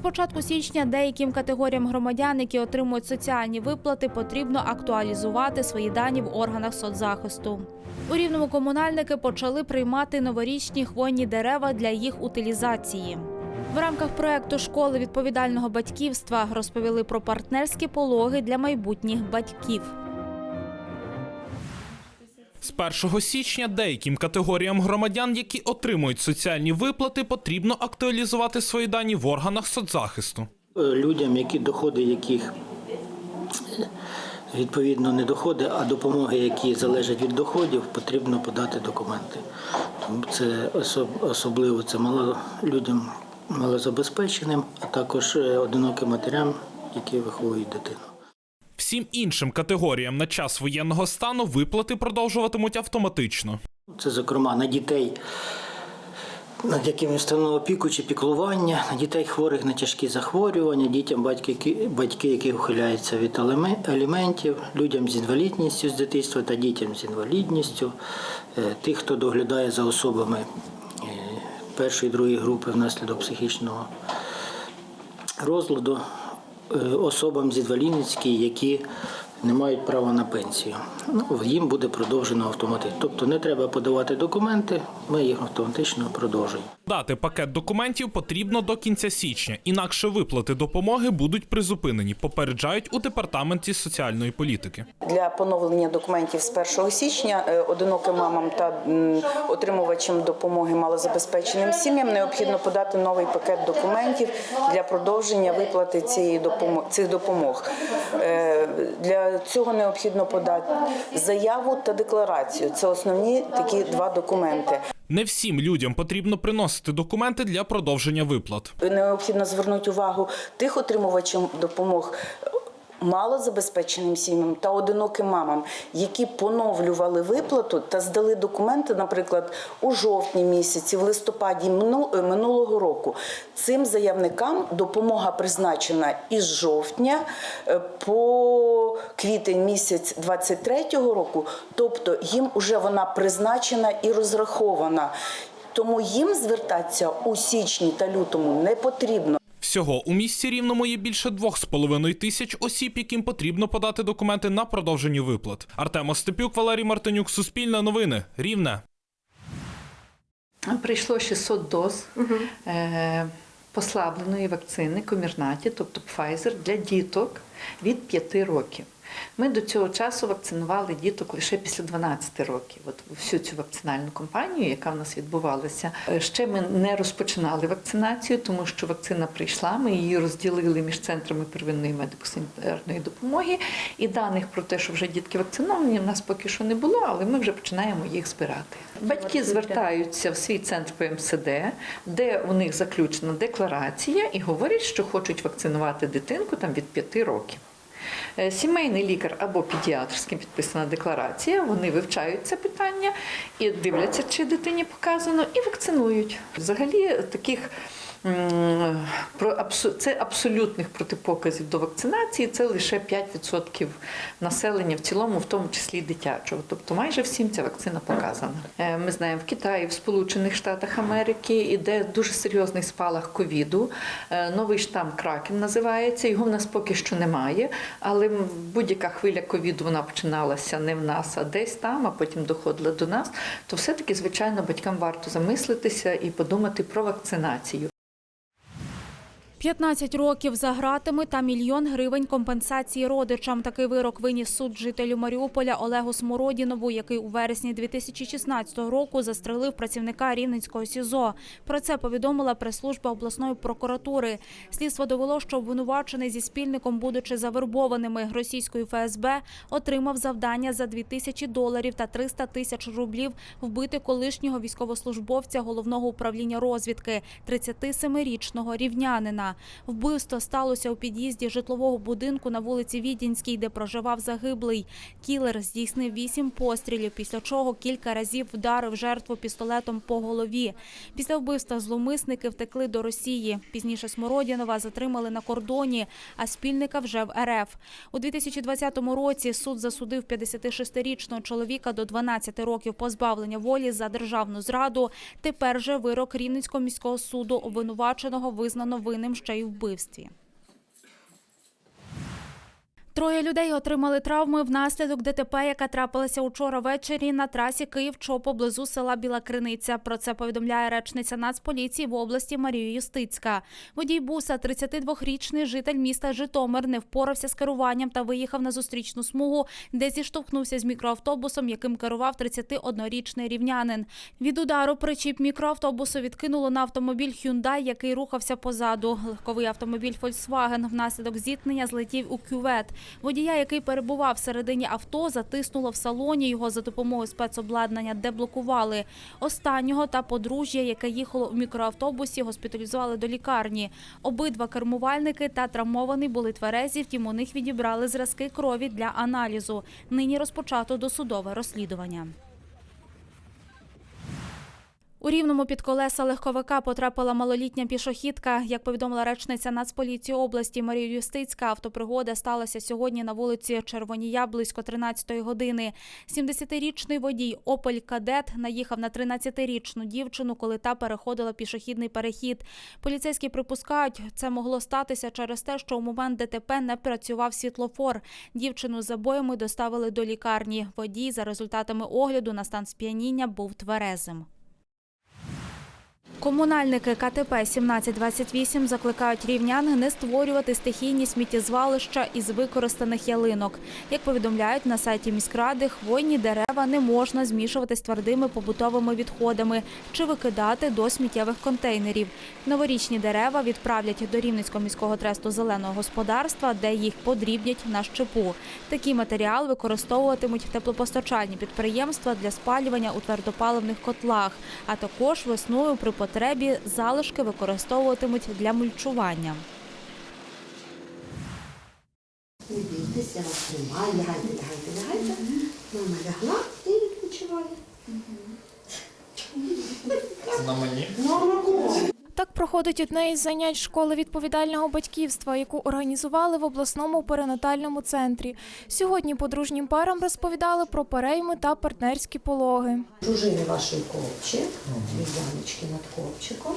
початку січня деяким категоріям громадян, які отримують соціальні виплати, потрібно актуалізувати свої дані в органах соцзахисту. У рівному комунальники почали приймати новорічні хвойні дерева для їх утилізації. В рамках проекту школи відповідального батьківства розповіли про партнерські пологи для майбутніх батьків. З 1 січня деяким категоріям громадян, які отримують соціальні виплати, потрібно актуалізувати свої дані в органах соцзахисту. Людям, які доходи яких відповідно не доходи, а допомоги, які залежать від доходів, потрібно подати документи. Тому це особ- особливо це мало людям малозабезпеченим, а також е, одиноким матерям, які виховують дитину. Всім іншим категоріям на час воєнного стану виплати продовжуватимуть автоматично. Це, зокрема, на дітей, над якими встановлено опіку чи піклування, на дітей хворих на тяжкі захворювання, дітям, батьки, батьки, які ухиляються від аліментів, людям з інвалідністю з дитинства та дітям з інвалідністю, е, тих, хто доглядає за особами е, першої, другої групи внаслідок психічного розладу, особам з інвалідністю, які не мають права на пенсію. Ну, їм буде продовжено автоматично. Тобто не треба подавати документи, ми їх автоматично продовжуємо. Дати пакет документів потрібно до кінця січня, інакше виплати допомоги будуть призупинені, попереджають у департаменті соціальної політики. Для поновлення документів з 1 січня е, одиноким мамам та отримувачам допомоги малозабезпеченим сім'ям необхідно подати новий пакет документів для продовження виплати цієї допомоги цих допомог. Е, Для цього необхідно подати заяву та декларацію. Це основні такі два документи. Не всім людям потрібно приносити документи для продовження виплат. Необхідно звернути увагу тих отримувачів допомог. Малозабезпеченим сім'ям та одиноким мамам, які поновлювали виплату та здали документи, наприклад, у жовтні місяці, в листопаді е, минулого року. Цим заявникам допомога призначена із жовтня е, по квітень місяць 23-го року, тобто їм вже вона призначена і розрахована. Тому їм звертатися у січні та лютому не потрібно. Всього у місті рівному є більше двох з половиною тисяч осіб, яким потрібно подати документи на продовження виплат. Артем Остепюк, Валерій Мартинюк, Суспільне новини, Рівне. Прийшло 600 доз угу. послабленої вакцини Комірнаті, тобто Pfizer, для діток від 5 років. Ми до цього часу вакцинували діток лише після 12 років. От всю цю вакцинальну кампанію, яка в нас відбувалася, Е, ще ми не розпочинали вакцинацію, тому що вакцина прийшла. Ми її розділили між центрами первинної медико-санітарної допомоги. І даних про те, що вже дітки вакциновані, в нас поки що не було, але ми вже починаємо їх збирати. Батьки звертаються в свій центр ПМСД, де у них заключена декларація, і говорять, що хочуть вакцинувати дитинку там від 5 років. Е, Сімейний лікар або педіатр, з ким підписана декларація, вони вивчають це питання і дивляться, чи дитині показано, і вакцинують. Взагалі таких це абсолютних протипоказів до вакцинації. Це лише 5% населення в цілому, в тому числі дитячого. Тобто майже всім ця вакцина показана. Е, Ми знаємо, в Китаї, в Сполучених Штатах Америки іде дуже серйозний спалах ковіду. Е, Новий штам Кракен називається. Його в нас поки що немає, але будь-яка хвиля ковіду вона починалася не в нас, а десь там, а потім доходила до нас. То все-таки, звичайно, батькам варто замислитися і подумати про вакцинацію. 15 років за гратами та мільйон гривень компенсації родичам. Такий вирок виніс суд жителю Маріуполя Олегу Смородінову, який у вересні 2016 року застрелив працівника Рівненського СІЗО. Про це повідомила прес-служба обласної прокуратури. Слідство довело, що обвинувачений зі спільником, будучи завербованими російською ФСБ, отримав завдання за 2 тисячі доларів та 300 тисяч рублів вбити колишнього військовослужбовця головного управління розвідки 37-річного рівнянина. Вбивство сталося у під'їзді житлового будинку на вулиці Відінській, де проживав загиблий. Кілер здійснив вісім пострілів, після чого кілька разів вдарив жертву пістолетом по голові. Після вбивства зловмисники втекли до Росії. Пізніше Смородінова затримали на кордоні, а спільника вже в РФ. У 2020 році суд засудив 56-річного чоловіка до 12 років позбавлення волі за державну зраду. Тепер же вирок Рівненського міського суду обвинуваченого визнано винним ще й вбивстві. Троє людей отримали травми внаслідок ДТП, яка трапилася учора ввечері на трасі Київ-Чоп поблизу села Біла Криниця. Про це повідомляє речниця Нацполіції в області Марія Юстицька. Водій буса, 32-річний житель міста Житомир, не впорався з керуванням та виїхав на зустрічну смугу, де зіштовхнувся з мікроавтобусом, яким керував 31-річний рівнянин. Від удару причіп мікроавтобусу відкинуло на автомобіль Hyundai, який рухався позаду. Легковий автомобіль Volkswagen внаслідок зіткнення злетів у кювет. Водія, який перебував всередині авто, затиснуло в салоні. Його за допомогою спецобладнання деблокували. Останнього та подружжя, яке їхало у мікроавтобусі, госпіталізували до лікарні. Обидва кермувальники та травмований були тверезі, втім у них відібрали зразки крові для аналізу. Нині розпочато досудове розслідування. У рівному під колеса легковика потрапила малолітня пішохідка. Як повідомила речниця Нацполіції області Марія Юстицька, автопригода сталася сьогодні на вулиці Червонія близько 13-ї години. 70-річний водій Опель Кадет наїхав на 13-річну дівчину, коли та переходила пішохідний перехід. Поліцейські припускають, це могло статися через те, що у момент ДТП не працював світлофор. Дівчину з забоями доставили до лікарні. Водій за результатами огляду на стан сп'яніння був тверезим. Комунальники КТП 1728 закликають рівнян не створювати стихійні сміттєзвалища із використаних ялинок. Як повідомляють на сайті міськради, хвойні дерева не можна змішувати з твердими побутовими відходами чи викидати до сміттєвих контейнерів. Новорічні дерева відправлять до Рівненського міського тресту зеленого господарства, де їх подрібнять на щепу. Такий матеріал використовуватимуть теплопостачальні підприємства для спалювання у твердопаливних котлах, а також весною при потребі залишки використовуватимуть для мульчування. Не бійтеся, лягайте, лягайте, лягайте. Мама лягла і відпочиває. На мені. Так проходить одне із занять школи відповідального батьківства, яку організували в обласному перинатальному центрі. Сьогодні подружнім парам розповідали про перейми та партнерські пологи. Дружини вашої ковчик, Яночки над ковчиком.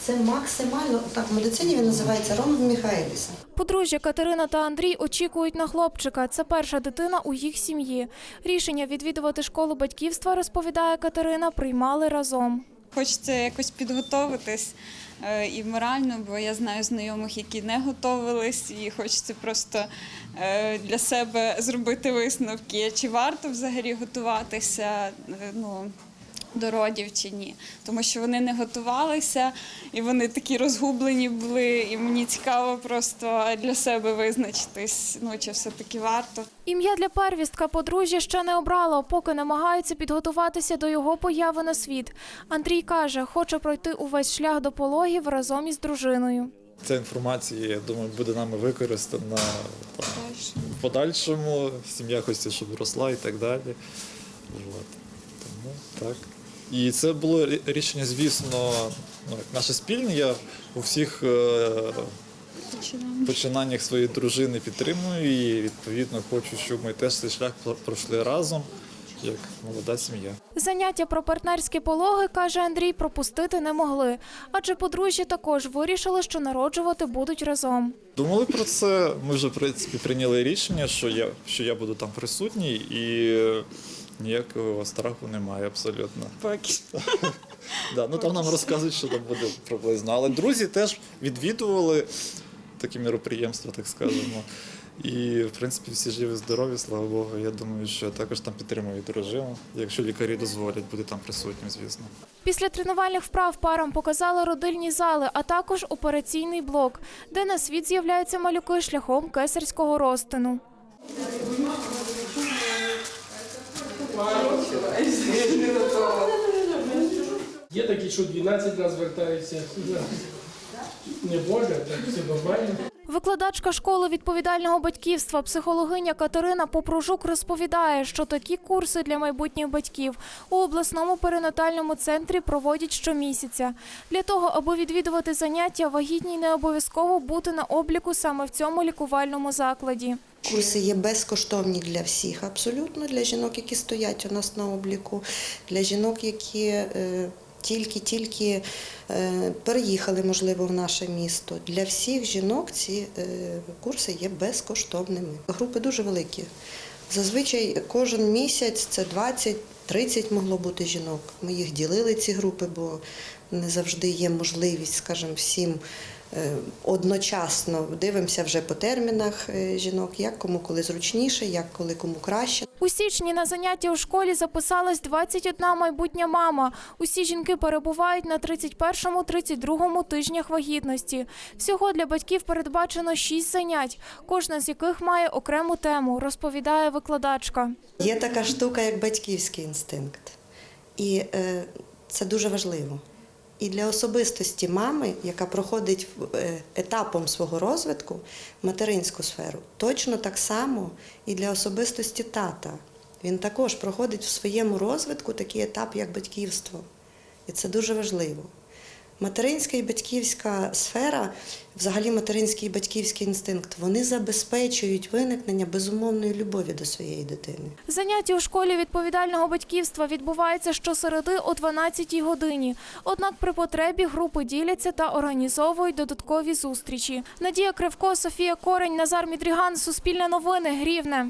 Це максимально, так в медицині він називається Роман Міхаеліс. Подружжя Катерина та Андрій очікують на хлопчика. Це перша дитина у їх сім'ї. Рішення відвідувати школу батьківства, розповідає Катерина, приймали разом. Хочеться якось підготовитись е, і морально, бо я знаю знайомих, які не готовились, і хочеться просто е, для себе зробити висновки, чи варто взагалі готуватися е, ну, до родів чи ні. Тому що вони не готувалися, і вони такі розгублені були, і мені цікаво просто для себе визначитись, ну, чи все-таки варто. Ім'я для первістка подружжя ще не обрало, поки намагаються підготуватися до його появи на світ. Андрій каже, хоче пройти увесь шлях до пологів разом із дружиною. Ця інформація, я думаю, буде нами використана там, в подальшому. Сім'я хочеться, щоб росла і так далі. От. Тому так. І це було рішення, звісно, ну, як наше спільне. Я у всіх е, починаннях своєї дружини підтримую і відповідно хочу, щоб ми теж цей шлях пройшли разом, як молода сім'я. Заняття про партнерські пологи, каже Андрій, пропустити не могли, адже подружжя також вирішили, що народжувати будуть разом. Думали про це. Ми вже в принципі прийняли рішення, що я, що я буду там присутній, і ніякого страху немає абсолютно. Поки. Да, ну там нам розказують, що там буде приблизно. Але друзі теж відвідували такі міроприємства, так скажемо. І в принципі всі живі, здорові, слава Богу. Я думаю, що також там підтримують дружину. Якщо лікарі дозволять, бути там присутнім, звісно. Після тренувальних вправ парам показали родильні зали, а також операційний блок, де на світ з'являються малюки шляхом кесарського розтину. Є такі, що 12 нас звертаються. Не Боже, так все нормально. Викладачка школи відповідального батьківства, психологиня Катерина Попружук розповідає, що такі курси для майбутніх батьків у обласному перинатальному центрі проводять щомісяця. Для того, аби відвідувати заняття, вагітній не обов'язково бути на обліку саме в цьому лікувальному закладі. Курси є безкоштовні для всіх, абсолютно для жінок, які стоять у нас на обліку, для жінок, які е, тільки-тільки е, переїхали, можливо, в наше місто. Для всіх жінок ці е, курси є безкоштовними. Групи дуже великі. Зазвичай кожен місяць це 20-30 могло бути жінок. Ми їх ділили ці групи, бо не завжди є можливість, скажімо, всім одночасно дивимося вже по термінах е, жінок, як кому коли зручніше, як коли кому краще. У січні на заняття у школі записалась 21 майбутня мама. Усі жінки перебувають на 31-32 тижнях вагітності. Всього для батьків передбачено 6 занять, кожна з яких має окрему тему, розповідає викладачка. Є така штука, як батьківський інстинкт. І е, це дуже важливо. І для особистості мами, яка проходить е, етапом свого розвитку материнську сферу, точно так само і для особистості тата. Він також проходить в своєму розвитку такий етап, як батьківство. І це дуже важливо. Материнська і батьківська сфера, взагалі материнський і батьківський інстинкт, вони забезпечують виникнення безумовної любові до своєї дитини. Заняття у школі відповідального батьківства відбувається щосереди о 12-й годині. Однак при потребі групи діляться та організовують додаткові зустрічі. Надія Кривко, Софія Корень, Назар Мідріган, Суспільне новини, Грівне.